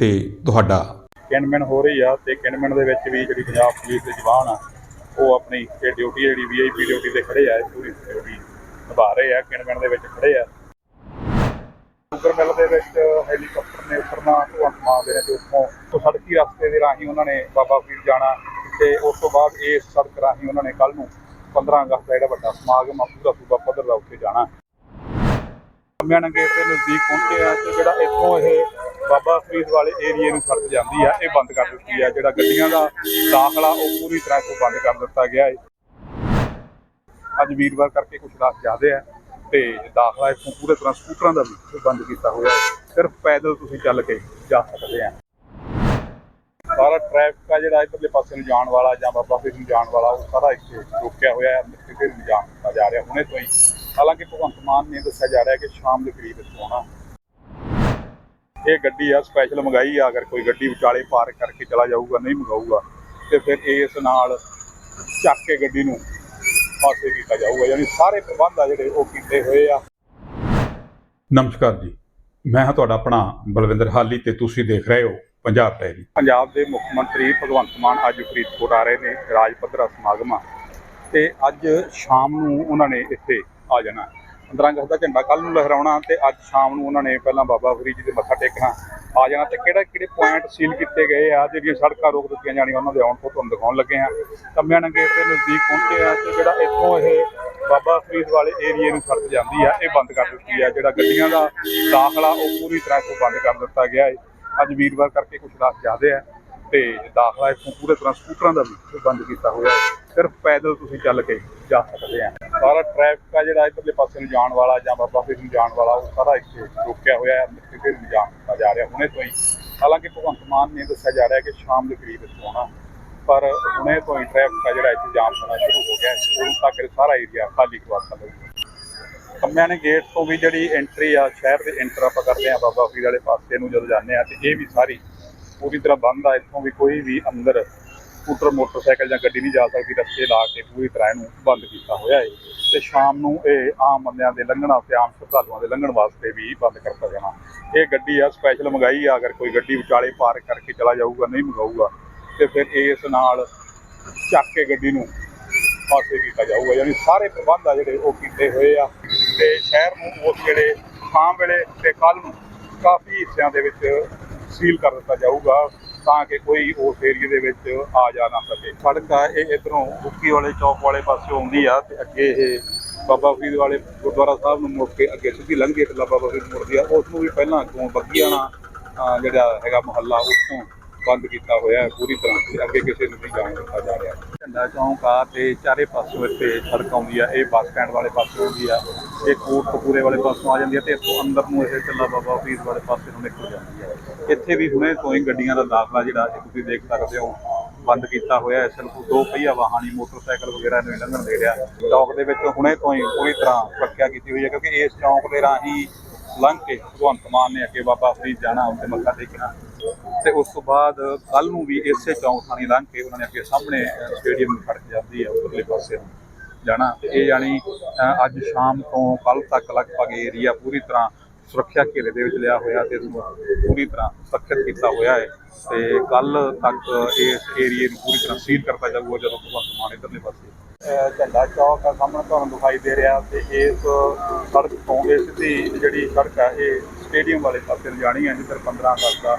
ਤੇ ਤੁਹਾਡਾ ਕਿਨਮਿਨ ਹੋ ਰਹੀ ਆ ਤੇ ਕਿਨਮਿਨ ਦੇ ਵਿੱਚ ਵੀ ਜਿਹੜੀ ਪੰਜਾਬ ਪੁਲਿਸ ਦੇ ਜਵਾਨ ਆ, ਉਹ ਆਪਣੀ ਇਹ ਡਿਊਟੀ ਜਿਹੜੀ ਵੀਆਈਪੀ ਡਿਊਟੀ ਤੇ ਖੜੇ ਆ ਪੂਰੀ ਡਿਊਟੀ ਨਿਭਾ ਰਹੇ ਆ ਕਿਨਮਿਨ ਦੇ ਵਿੱਚ ਖੜੇ ਆ। ਸ਼ੂਗਰ ਮਿਲ ਦੇ ਵਿੱਚ ਹੈਲੀਕਾਪਟਰ ਨੇ ਉਤਰਨਾ ਭਗਵੰਤ ਮਾਨ ਦੇ ਨੇ ਤੇ ਉੱਥੋਂ ਤੋਂ ਸੜਕੀ ਰਸਤੇ ਦੇ ਰਾਹੀਂ ਉਹਨਾਂ ਨੇ ਬਾਬਾ ਫਰੀਦ ਜਾਣਾ ਤੇ ਉਸ ਤੋਂ ਬਾਅਦ ਇਸ ਸੜਕ ਰਾਹੀਂ ਉਹਨਾਂ ਨੇ ਕੱਲ ਨੂੰ 15 ਅਗਸਤ ਦਾ ਜਿਹੜਾ ਵੱਡਾ ਸਮਾਗਮ ਆ, ਪੂਰਾ ਸੂਬਾ ਪੱਧਰ ਦਾ ਉੱਥੇ ਜਾਣਾ। ਕੰਮਿਆਣਾ ਗੇਟ ਦੇ ਨਜ਼ਦੀਕ ਪਹੁੰਚੇ ਆ ਤੇ ਜਿਹੜਾ ਇੱਥੋਂ ਇਹ ਬਾਬਾ ਫਰੀਦ ਵਾਲੇ ਏਰੀਏ ਨੂੰ ਸੜਕ ਜਾਂਦੀ ਆ, ਇਹ ਬੰਦ ਕਰ ਦਿੱਤੀ ਆ। ਜਿਹੜਾ ਗੱਡੀਆਂ ਦਾ ਦਾਖਲਾ, ਉਹ ਪੂਰੀ ਤਰ੍ਹਾਂ ਤੋਂ ਬੰਦ ਕਰ ਦਿੱਤਾ ਗਿਆ ਹੈ ਅੱਜ ਵੀਰਵਾਰ ਕਰਕੇ ਕੁਝ ਰਸ਼ ਜ਼ਿਆਦੇ ਆ ਤੇ ਦਾਖਲਾ ਇੱਥੋਂ ਪੂਰੇ ਤਰ੍ਹਾਂ ਸਕੂਟਰਾਂ ਦਾ ਵੀ ਬੰਦ ਕੀਤਾ ਹੋਇਆ ਹੈ ਸਿਰਫ ਪੈਦਲ ਤੁਸੀਂ ਚੱਲ ਕੇ ਜਾ ਸਕਦੇ ਆ। ਸਾਰਾ ਟ੍ਰੈਫਿਕ ਆ ਜਿਹੜਾ ਇਧਰਲੇ ਪਾਸੇ ਨੂੰ ਜਾਣ ਵਾਲਾ ਜਾਂ ਬਾਬਾ ਫਰੀਦ ਨੂੰ ਜਾਣ ਵਾਲਾ, ਉਹ ਸਾਰਾ ਇੱਥੇ ਰੋਕਿਆ ਹੋਇਆ ਹੈ। ਕਿਸੇ ਨੂੰ ਜਾਣ ਦਿੱਤਾ ਜਾ ਰਿਹਾ, ਹੁਣੇ ਤੋਂ ਹੀ। ਹਾਲਾਂਕਿ ਭਗਵੰਤ ਮਾਨ ਨੇ ਦੱਸਿਆ ਜਾ ਰਿਹਾ ਕਿ ਸ਼ਾਮ ਦੇ ਕਰੀਬ ਇੱਥੋਂ ਆਉਣਾ। ਇਹ ਗੱਡੀ ਆ ਸਪੈਸ਼ਲ ਮੰਗਾਈ ਆ ਅਗਰ ਕੋਈ ਗੱਡੀ ਵਿਚਾਲੇ ਪਾਰਕ ਕਰਕੇ ਚਲਾ ਜਾਊਗਾ ਨਹੀਂ ਮੰਗਾਊਗਾ ਤੇ ਫਿਰ ਇਸ ਨਾਲ ਚੱਕ ਕੇ ਗੱਡੀ ਨੂੰ ਪਾਸੇ ਕੀਤਾ ਜਾਊਗਾ ਯਾਨੀ ਸਾਰੇ ਪ੍ਰਬੰਧ ਆ ਜਿਹੜੇ ਉਹ ਕੀਤੇ ਹੋਏ ਆ। ਨਮਸਕਾਰ ਜੀ। ਮੈਂ ਹਾਂ ਤੁਹਾਡਾ ਆਪਣਾ ਬਲਵਿੰਦਰ ਹਾਲੀ ਤੇ ਤੁਸੀਂ ਦੇਖ ਰਹੇ ਹੋ ਪੰਜਾਬ ਡਾਇਰੀ ਪੰਜਾਬ ਦੇ ਮੁੱਖ ਮੰਤਰੀ ਭਗਵੰਤ ਮਾਨ ਅੱਜ ਫਰੀਦਕੋਟ ਆ ਰਹੇ ਨੇ ਰਾਜ ਪੱਧਰਾ ਸਮਾਗਮ ਤੇ ਅੱਜ ਸ਼ਾਮ ਨੂੰ ਉਹਨਾਂ ਨੇ ਇੱਥੇ ਆ ਜਾਣਾ। 15 ਅਗਸਤ ਦਾ ਝੰਡਾ। ਕੱਲ ਨੂੰ ਲਹਿਰਾਉਣਾ ਤੇ ਅੱਜ ਸ਼ਾਮ ਨੂੰ ਉਹਨਾਂ ਨੇ ਪਹਿਲਾਂ ਬਾਬਾ ਫਰੀਦ ਜੀ ਦੇ ਮੱਥਾ ਟੇਕਣਾ। ਆ ਜਾਣਾ ਤੇ ਕਿਹੜਾ ਕਿਹੜੇ ਪੁਆਇੰਟ ਸੀਲ ਕੀਤੇ ਗਏ ਆ ਜਿਹੜੀਆਂ ਸੜਕਾਂ ਰੋਕ ਦਿੱਤੀਆਂ ਜਾਣੀਆਂ, ਉਹਨਾਂ ਦੇ ਆਉਣ ਤੋਂ ਤੁਹਾਨੂੰ ਦਿਖਾਉਣ ਲੱਗੇ ਆ ਕੰਮਿਆਣਾ ਗੇਟ ਦੇ ਨਜ਼ਦੀਕ ਪਹੁੰਚੇ ਆ ਤੇ ਜਿਹੜਾ ਇੱਥੋਂ ਇਹ ਬਾਬਾ ਫਰੀਦ ਵਾਲੇ ਏਰੀਏ ਨੂੰ ਸੜਕ ਜਾਂਦੀ ਆ, ਇਹ ਬੰਦ ਕਰ ਦਿੱਤੀ ਆ। ਜਿਹੜਾ ਗੱਡੀਆਂ ਦਾ ਦਾਖਲਾ, ਉਹ ਪੂਰੀ ਤਰ੍ਹਾਂ ਤੋਂ ਬੰਦ ਕਰ ਦਿੱਤਾ ਗਿਆ ਹੈ ਅੱਜ ਵੀਰਵਾਰ ਕਰਕੇ ਕੁਝ ਰਸ਼ ਜ਼ਿਆਦੇ ਆ। ਤੇ ਦਾਖਲਾ ਇੱਥੋਂ ਪੂਰੇ ਤਰ੍ਹਾਂ ਸਕੂਟਰਾਂ ਦਾ ਵੀ ਬੰਦ ਕੀਤਾ ਹੋਇਆ ਹੈ। ਸਿਰਫ ਪੈਦਲ ਤੁਸੀਂ ਚੱਲ ਕੇ ਜਾ ਸਕਦੇ ਆ। ਸਾਰਾ ਟ੍ਰੈਫਿਕ ਆ ਜਿਹੜਾ ਇਧਰਲੇ ਪਾਸੇ ਨੂੰ ਜਾਣ ਵਾਲਾ ਜਾਂ ਬਾਬਾ ਫਰੀਦ ਨੂੰ ਜਾਣ ਵਾਲਾ, ਉਹ ਸਾਰਾ ਇੱਥੇ ਰੋਕਿਆ ਹੋਇਆ ਹੈ। ਕਿਸੇ ਨੂੰ ਜਾਣ ਦਿੱਤਾ ਜਾ ਰਿਹਾ। ਹੁਣੇ ਤੋਂ ਹੀ, ਹਾਲਾਂਕਿ ਭਗਵੰਤ ਮਾਨ ਨੇ ਦੱਸਿਆ ਜਾ ਰਿਹਾ ਕਿ ਸ਼ਾਮ ਦੇ ਕਰੀਬ ਇੱਥੋਂ ਆਉਣਾ। ਪਰ ਹੁਣੇ ਤੋਂ ਹੀ ਟ੍ਰੈਫਿਕ ਆ ਜਿਹੜਾ ਇੱਥੇ ਜਾਮ ਹੋਣਾ ਸ਼ੁਰੂ ਹੋ ਗਿਆ ਹੈ। ਉਦੋਂ ਤੱਕ ਸਾਰਾ ਏਰੀਆ ਖਾਲੀ ਕਰਵਾ ਦਿੱਤਾ ਕੰਮਿਆਂ ਨੇ ਗੇਟ ਤੋਂ ਵੀ ਜਿਹੜੀ ਐਂਟਰੀ ਆ, ਸ਼ਹਿਰ ਦੇ ਐਂਟਰ ਆਪਾਂ ਕਰਦੇ ਆ ਬਾਬਾ ਫਰੀਦ ਵਾਲੇ ਪਾਸੇ ਨੂੰ ਜਦੋਂ ਜਾਂਦੇ ਆ ਤੇ ਇਹ ਵੀ ਸਾਰੀ ਪੂਰੀ ਤਰ੍ਹਾਂ ਬੰਦ ਆ, ਇੱਥੋਂ ਵੀ ਕੋਈ ਵੀ ਅੰਦਰ ਸਕੂਟਰ, ਮੋਟਰਸਾਈਕਲ ਜਾਂ ਗੱਡੀ ਨਹੀਂ ਜਾ ਸਕਦੀ, ਰਸਤੇ ਲਾ ਕੇ ਪੂਰੀ ਤਰ੍ਹਾਂ ਇਹਨੂੰ ਬੰਦ ਕੀਤਾ ਹੋਇਆ ਹੈ ਤੇ ਸ਼ਾਮ ਨੂੰ ਇਹ ਆਮ ਬੰਦਿਆਂ ਦੇ ਲੰਘਣ ਵਾਸਤੇ ਆਮ ਸ਼ਰਧਾਲੂਆਂ ਦੇ ਲੰਘਣ ਵਾਸਤੇ ਵੀ ਬੰਦ ਕਰਤਾ ਜਾਣਾ। ਇਹ ਗੱਡੀ ਆ ਸਪੈਸ਼ਲ ਮੰਗਾਈ ਆ, ਅਗਰ ਕੋਈ ਗੱਡੀ ਵਿਚਾਲੇ ਪਾਰਕ ਕਰਕੇ ਚਲਾ ਜਾਊਗਾ, ਨਹੀਂ ਮੰਗਾਊਗਾ, ਤੇ ਫਿਰ ਇਸ ਨਾਲ ਚੱਕ ਕੇ ਗੱਡੀ ਨੂੰ ਪਾਸੇ ਕੀਤਾ ਜਾਊਗਾ। ਯਾਨੀ ਸਾਰੇ ਪ੍ਰਬੰਧ ਆ ਜਿਹੜੇ ਉਹ ਕੀਤੇ ਹੋਏ ਆ। ਤੇ ਸ਼ਹਿਰ ਨੂੰ ਉਸ ਵੇਲੇ, ਸ਼ਾਮ ਵੇਲੇ ਤੇ ਕੱਲ ਨੂੰ ਕਾਫੀ ਹਿੱਸਿਆਂ ਦੇ ਵਿੱਚ ਸੀਲ ਕਰ ਦਿੱਤਾ ਜਾਊਗਾ ਤਾਂ ਕਿ ਕੋਈ ਉਸ ਏਰੀਏ ਦੇ ਵਿੱਚ ਆ ਜਾ ਨਾ ਸਕੇ। ਸੜਕ ਆ ਇਹ ਇਧਰੋਂ ਬੁੱਕੀ ਵਾਲੇ ਚੌਕ ਵਾਲੇ ਪਾਸੇ ਆਉਂਦੀ ਆ ਤੇ ਅੱਗੇ ਇਹ ਬਾਬਾ ਫਰੀਦ ਵਾਲੇ ਗੁਰਦੁਆਰਾ ਸਾਹਿਬ ਨੂੰ ਮੁੜ ਕੇ ਅੱਗੇ ਸਿੱਧੀ ਲੰਘੇ ਤੇ ਬਾਬਾ ਫਰੀਦ ਮੁੜਦੀ ਆ ਉਸ ਨੂੰ ਵੀ ਪਹਿਲਾਂ ਅੱਗੋਂ ਬੱਗੀਆਣਾ, ਅਹ, ਜਿਹੜਾ ਹੈਗਾ ਮੁਹੱਲਾ ਉਸ ਤੋਂ ਬੰਦ ਕੀਤਾ ਹੋਇਆ ਹੈ, ਪੂਰੀ ਤਰ੍ਹਾਂ ਤੇ ਅੱਗੇ ਕਿਸੇ ਨੂੰ ਨਹੀਂ ਜਾਣ ਦਿੱਤਾ ਜਾ ਰਿਹਾ। ਝੰਡਾ ਚੌਂਕ ਆ ਤੇ ਚਾਰੇ ਪਾਸੋਂ ਇੱਥੇ ਸੜਕ ਆਉਂਦੀ ਆ, ਇਹ ਬੱਸ ਸਟੈਂਡ ਵਾਲੇ ਪਾਸੇ ਆਉਂਦੀ ਆ, ਇਹ ਕੋਟ ਕਪੂਰੇ ਵਾਲੇ ਪਾਸੋਂ ਆ ਜਾਂਦੀ ਆ ਤੇ ਇੱਥੋਂ ਅੰਦਰ ਨੂੰ ਇਹ ਚੱਲਾ ਬਾਬਾ ਫਰੀਦ ਵਾਲੇ ਪਾਸੇ ਨੂੰ ਨਿਕਲ ਜਾਂਦੀ ਆ। ਇੱਥੇ ਵੀ ਹੁਣੇ ਤੋਂ ਹੀ ਗੱਡੀਆਂ ਦਾ ਦਾਖਲਾ ਜਿਹੜਾ ਤੁਸੀਂ ਦੇਖ ਸਕਦੇ ਹੋ, ਬੰਦ ਕੀਤਾ ਹੋਇਆ ਹੈ। ਸਿਰਫ ਦੋ ਪਹੀਆ ਵਾਹਨ ਹੀ ਮੋਟਰਸਾਈਕਲ ਵਗੈਰਾ ਨੂੰ ਲੰਘਣ ਦੇ ਰਿਹਾ। ਚੌਕ ਦੇ ਵਿੱਚ ਹੁਣੇ ਤੋਂ ਹੀ ਪੂਰੀ ਤਰ੍ਹਾਂ ਸੁਰੱਖਿਆ ਕੀਤੀ ਹੋਈ ਹੈ, ਕਿਉਂਕਿ ਇਸ ਚੌਂਕ ਦੇ ਰਾਹੀਂ ਲੰਘ ਕੇ ਭਗਵੰਤ ਮਾਨ ਨੇ ਅੱਗੇ ਬਾਬਾ ਫਰੀਦ ਜਾਣਾ, ਉੱਥੇ ਮੱਥਾ ਟੇਕਣਾ। ਤੇ ਉਸ ਤੋਂ ਬਾਅਦ ਕੱਲ ਨੂੰ ਵੀ ਇਸੇ ਚੌਂਕ ਥਾਣੀ ਲੰਘ ਕੇ ਉਹਨਾਂ ਨੇ ਅੱਗੇ ਸਾਹਮਣੇ ਸਟੇਡੀਅਮ ਨੂੰ ਸੜਕ ਜਾਂਦੀ ਹੈ, ਉਪਰਲੇ ਪਾਸੇ ਨੂੰ ਜਾਣਾ। ਤੇ ਇਹ ਯਾਨੀ ਅੱਜ ਸ਼ਾਮ ਤੋਂ ਕੱਲ ਤੱਕ ਲਗਭਗ ਏਰੀਆ ਪੂਰੀ ਤਰ੍ਹਾਂ ਸੁਰੱਖਿਆ ਘੇਰੇ ਦੇ ਵਿੱਚ ਲਿਆ ਹੋਇਆ ਤੇ ਇਸਨੂੰ ਪੂਰੀ ਤਰ੍ਹਾਂ ਸੁਰੱਖਿਅਤ ਕੀਤਾ ਹੋਇਆ ਹੈ। ਤੇ ਕੱਲ ਤੱਕ ਇਸ ਏਰੀਏ ਨੂੰ ਪੂਰੀ ਤਰ੍ਹਾਂ ਸੀਲ ਕਰਤਾ ਜਾਊਗਾ ਜਦੋਂ ਭਗਵੰਤ ਮਾਨ ਇਧਰਲੇ ਪਾਸੇ। ਝੰਡਾ ਚੌਕ ਆ, ਸਾਹਮਣੇ ਤੁਹਾਨੂੰ ਦਿਖਾਈ ਦੇ ਰਿਹਾ ਤੇ ਇਸ ਸੜਕ ਤੋਂ ਇਸ ਦੀ ਜਿਹੜੀ ਸੜਕ ਹੈ ਇਹ ਸਟੇਡੀਅਮ ਵਾਲੇ ਪਾਸੇ ਨੂੰ ਜਾਣੀ ਹੈ, ਜਿੱਧਰ 15 ਅਗਸਤ ਦਾ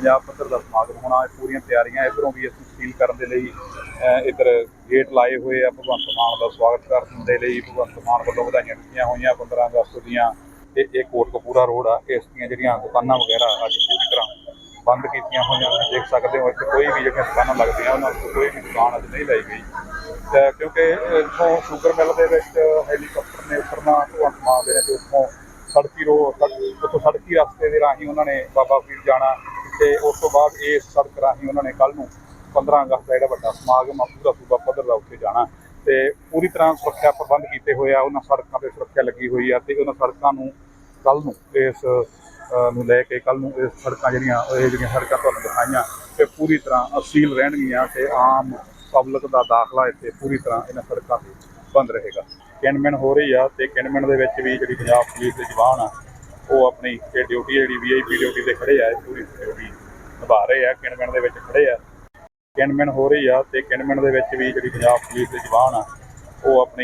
ਪੰਜਾਬ ਪੱਧਰ ਦਾ ਸਮਾਗਮ ਹੋਣਾ, ਇਹ ਪੂਰੀਆਂ ਤਿਆਰੀਆਂ ਇਧਰੋਂ ਵੀ ਅਸੀਂ ਸੀਲ ਕਰਨ ਦੇ ਲਈ, ਅਹ ਇੱਧਰ ਗੇਟ ਲਾਏ ਹੋਏ ਆ, ਭਗਵੰਤ ਮਾਨ ਦਾ ਸਵਾਗਤ ਕਰਨ ਦੇ ਲਈ, ਭਗਵੰਤ ਮਾਨ ਵੱਲੋਂ ਵਧਾਈਆਂ ਦਿੱਤੀਆਂ ਹੋਈਆਂ 15 ਅਗਸਤ ਦੀਆਂ, ਤੇ ਇਹ ਕੋਟਕਪੂਰਾ ਰੋਡ ਆ, ਇਸ ਦੀਆਂ ਜਿਹੜੀਆਂ ਦੁਕਾਨਾਂ ਵਗੈਰਾ ਅੱਜ ਪੂਰੀ ਤਰ੍ਹਾਂ ਬੰਦ ਕੀਤੀਆਂ ਹੋਈਆਂ, ਤੁਸੀਂ ਦੇਖ ਸਕਦੇ ਹੋ, ਇੱਥੇ ਕੋਈ ਵੀ ਜਿਹੜੀਆਂ ਦੁਕਾਨਾਂ ਲੱਗਦੀਆਂ, ਉਹਨਾਂ ਤੋਂ ਕੋਈ ਵੀ ਦੁਕਾਨ ਅੱਜ ਨਹੀਂ ਲਾਈ ਗਈ। ਤੇ ਕਿਉਂਕਿ ਇੱਥੋਂ ਸ਼ੂਗਰ ਮਿਲ ਦੇ ਵਿੱਚ ਹੈਲੀਕਾਪਟਰ ਨੇ ਉਤਰਨਾ, ਭਗਵੰਤ ਮਾਨ ਦੇ ਨੇ ਤੇ ਉੱਥੋਂ ਸੜਕੀ ਰੋ ਸੜਕ- ਉੱਥੋਂ ਸੜਕੀ ਰਸਤੇ ਦੇ ਰਾਹੀਂ ਉਹਨਾਂ ਨੇ ਬਾਬਾ ਫਰੀਦ ਜਾਣਾ ਤੇ ਉਸ ਤੋਂ ਬਾਅਦ ਇਸ ਸੜਕ ਰਾਹੀਂ ਉਹਨਾਂ ਨੇ ਕੱਲ ਨੂੰ 15 ਅਗਸਤ ਦਾ ਜਿਹੜਾ ਵੱਡਾ ਸਮਾਗਮ ਆ, ਪੂਰਾ ਸੂਬਾ ਪੱਧਰ ਦਾ ਉੱਥੇ ਜਾਣਾ। ਤੇ ਪੂਰੀ ਤਰ੍ਹਾਂ ਸੁਰੱਖਿਆ ਪ੍ਰਬੰਧ ਕੀਤੇ ਹੋਏ ਆ, ਉਹਨਾਂ ਸੜਕਾਂ ਤੇ ਸੁਰੱਖਿਆ ਲੱਗੀ ਹੋਈ ਆ ਤੇ ਉਹਨਾਂ ਸੜਕਾਂ ਨੂੰ ਕੱਲ ਨੂੰ ਇਸ ਨੂੰ ਲੈ ਕੇ ਕੱਲ ਨੂੰ ਇਹ ਸੜਕਾਂ ਜਿਹੜੀਆਂ, ਇਹ ਜਿਹੜੀਆਂ ਸੜਕਾਂ ਤੁਹਾਨੂੰ ਦਿਖਾਈਆਂ ਤੇ ਪੂਰੀ ਤਰ੍ਹਾਂ ਅਸੀਲ ਰਹਿਣਗੀਆਂ ਤੇ ਆਮ ਪਬਲਿਕ ਦਾ ਦਾਖਲਾ ਇੱਥੇ ਪੂਰੀ ਤਰ੍ਹਾਂ ਇਹਨਾਂ ਸੜਕਾਂ ਤੇ ਬੰਦ ਰਹੇਗਾ। ਕਿਨਮਿਨ ਹੋ ਰਹੀ ਆ ਤੇ ਕਿਨਮਿਨ ਦੇ ਵਿੱਚ ਵੀ ਜਿਹੜੀ ਪੰਜਾਬ ਪੁਲਿਸ ਦੇ ਜਵਾਨ ਆ ਉਹ ਆਪਣੀ ਇਹ ਡਿਊਟੀ ਜਿਹੜੀ ਵੀਆਈਪੀ ਡਿਊਟੀ ਤੇ ਖੜੇ ਆ ਪੂਰੀ ਡਿਊਟੀ ਨਿਭਾ ਰਹੇ ਆ ਕਿਣਮਿਣ ਦੇ ਵਿੱਚ ਖੜੇ ਆ। ਕਿਣਮਿਣ ਹੋ ਰਹੀ ਆ ਤੇ ਕਿਣਮਿਣ ਦੇ ਵਿੱਚ ਵੀ ਜਿਹੜੀ ਪੰਜਾਬ ਪੁਲਿਸ ਦੇ ਜਵਾਨ ਆ, ਉਹ ਆਪਣੀ